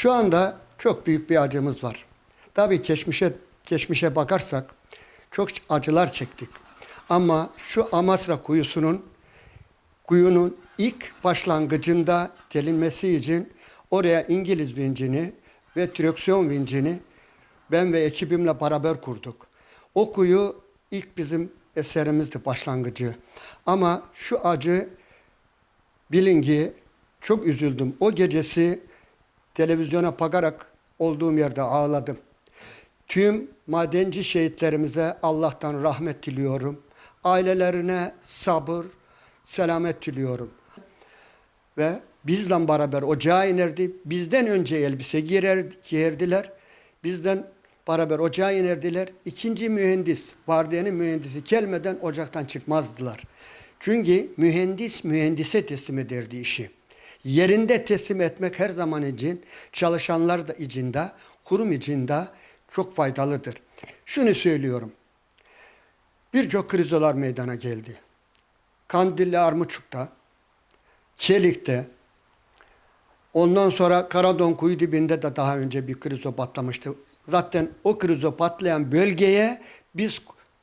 Şu anda çok büyük bir acımız var. Tabii geçmişe geçmişe bakarsak çok acılar çektik. Ama şu Amasra kuyusunun kuyunun ilk başlangıcında delinmesi için oraya İngiliz vincini ve direksiyon vincini ben ve ekibimle beraber kurduk. O kuyu ilk bizim eserimizdi başlangıcı. Ama şu acı bilin ki çok üzüldüm. O gecesi televizyona bakarak olduğum yerde ağladım. Tüm madenci şehitlerimize Allah'tan rahmet diliyorum. Ailelerine sabır, selamet diliyorum. Ve bizle beraber ocağa inerdi. Bizden önce elbise giyer, giyerdiler. Bizden beraber ocağa inerdiler. İkinci mühendis, vardiyanın mühendisi gelmeden ocaktan çıkmazdılar. Çünkü mühendis mühendise teslim ederdi işi. Yerinde teslim etmek her zaman için çalışanlar da içinde, kurum içinde çok faydalıdır. Şunu söylüyorum. Birçok krizolar meydana geldi. Kandilli Armuçuk'ta, Çelik'te, ondan sonra Karadon kuyu dibinde de daha önce bir krizo patlamıştı. Zaten o krizo patlayan bölgeye biz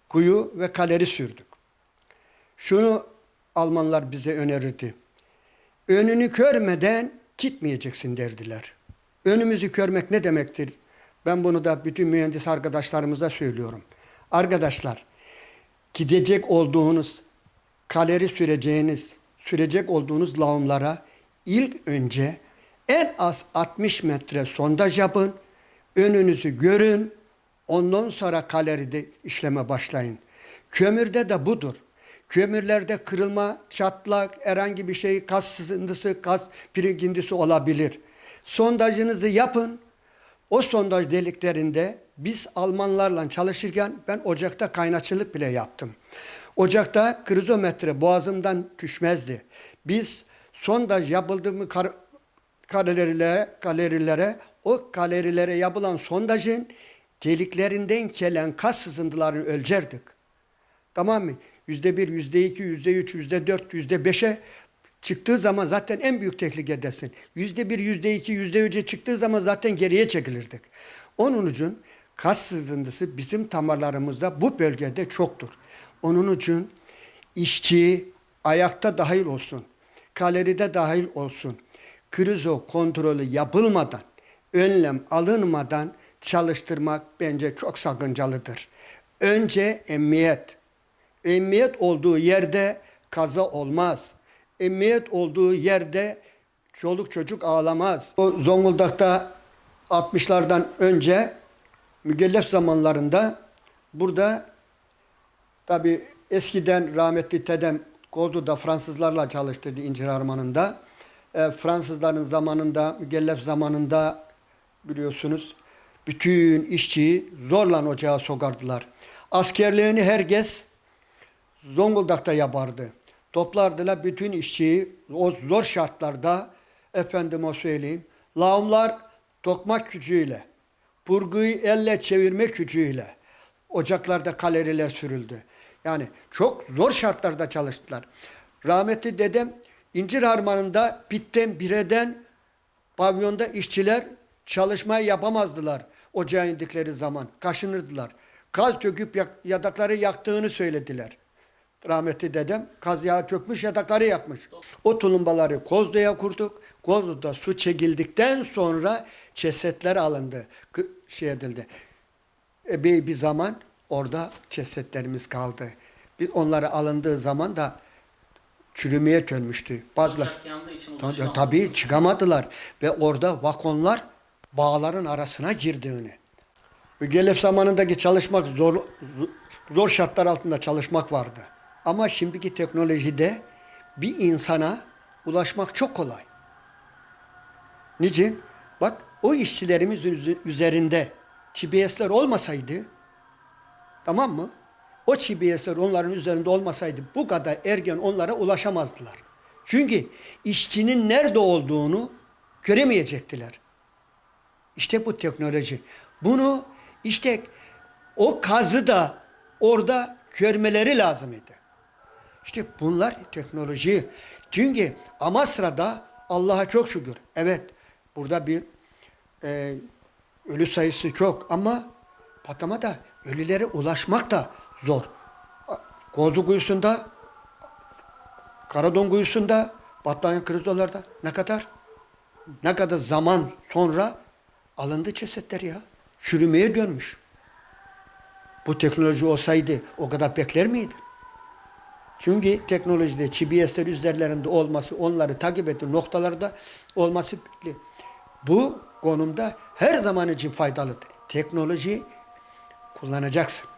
kuyu ve kaleri sürdük. Şunu Almanlar bize önerirdi. Önünü görmeden gitmeyeceksin derdiler. Önümüzü görmek ne demektir? Ben bunu da bütün mühendis arkadaşlarımıza söylüyorum. Arkadaşlar, gidecek olduğunuz, kaleri süreceğiniz, sürecek olduğunuz lağımlara ilk önce en az 60 metre sondaj yapın, önünüzü görün, ondan sonra kaleride işleme başlayın. Kömürde de budur. Kömürlerde kırılma, çatlak, herhangi bir şey, kas sızıntısı, kas birikintisi olabilir. Sondajınızı yapın. O sondaj deliklerinde biz Almanlarla çalışırken ben ocakta kaynakçılık bile yaptım. Ocakta krizometre boğazımdan düşmezdi. Biz sondaj yapıldı mı kar, kalorilere, kalorilere, o kalorilere yapılan sondajın deliklerinden gelen kas sızıntılarını ölçerdik. Tamam mı? Yüzde bir, yüzde iki, yüzde üç, yüzde dört, yüzde beşe çıktığı zaman zaten en büyük tehlikedesin. Yüzde bir, yüzde iki, yüzde üçe çıktığı zaman zaten geriye çekilirdik. Onun için kas sızıntısı bizim damarlarımızda bu bölgede çoktur. Onun için işçi ayakta dahil olsun, kaloride dahil olsun, krizo kontrolü yapılmadan, önlem alınmadan çalıştırmak bence çok sakıncalıdır. Önce emniyet, Emniyet olduğu yerde kaza olmaz. Emniyet olduğu yerde çoluk çocuk ağlamaz. O Zonguldak'ta 60'lardan önce mügellef zamanlarında burada tabi eskiden rahmetli Tedem Kozlu'da Fransızlarla çalıştırdı İncir Harmanı'nda. E, Fransızların zamanında, mügellef zamanında biliyorsunuz bütün işçiyi zorla ocağa sokardılar. Askerliğini herkes Zonguldak'ta yapardı. Toplardılar bütün işçiyi o zor şartlarda efendime söyleyeyim. Lağımlar tokmak gücüyle, burguyu elle çevirme gücüyle ocaklarda kaloriler sürüldü. Yani çok zor şartlarda çalıştılar. Rahmetli dedem İncir Harmanı'nda bitten bireden pavyonda işçiler çalışmayı yapamazdılar ocağa indikleri zaman. Kaşınırdılar. Gaz döküp yak- yadakları yaktığını söylediler rahmetli dedem kaz yağı tökmüş yatakları yakmış. O tulumbaları Kozlu'ya kurduk. Kozlu'da su çekildikten sonra cesetler alındı. Şey edildi. Epey bir zaman orada cesetlerimiz kaldı. Biz onları alındığı zaman da çürümeye dönmüştü. Bazılar Ta- tabii çıkamadılar ve orada vakonlar bağların arasına girdiğini. Mügellef zamanındaki çalışmak zor zor şartlar altında çalışmak vardı. Ama şimdiki teknolojide bir insana ulaşmak çok kolay. Niçin? Bak o işçilerimiz üz- üzerinde GPS'ler olmasaydı tamam mı? O GPS'ler onların üzerinde olmasaydı bu kadar ergen onlara ulaşamazdılar. Çünkü işçinin nerede olduğunu göremeyecektiler. İşte bu teknoloji. Bunu işte o kazı da orada görmeleri lazım idi. İşte bunlar teknoloji. Çünkü Amasra'da Allah'a çok şükür. Evet burada bir e, ölü sayısı çok ama patlama da ölülere ulaşmak da zor. Kozlu kuyusunda, Karadon kuyusunda, Battaniye krizolarda ne kadar ne kadar zaman sonra alındı cesetler ya. Çürümeye dönmüş. Bu teknoloji olsaydı o kadar bekler miydi? Çünkü teknolojide GPS'ler üzerlerinde olması, onları takip ettiği noktalarda olması. Bu konumda her zaman için faydalıdır. Teknoloji kullanacaksın.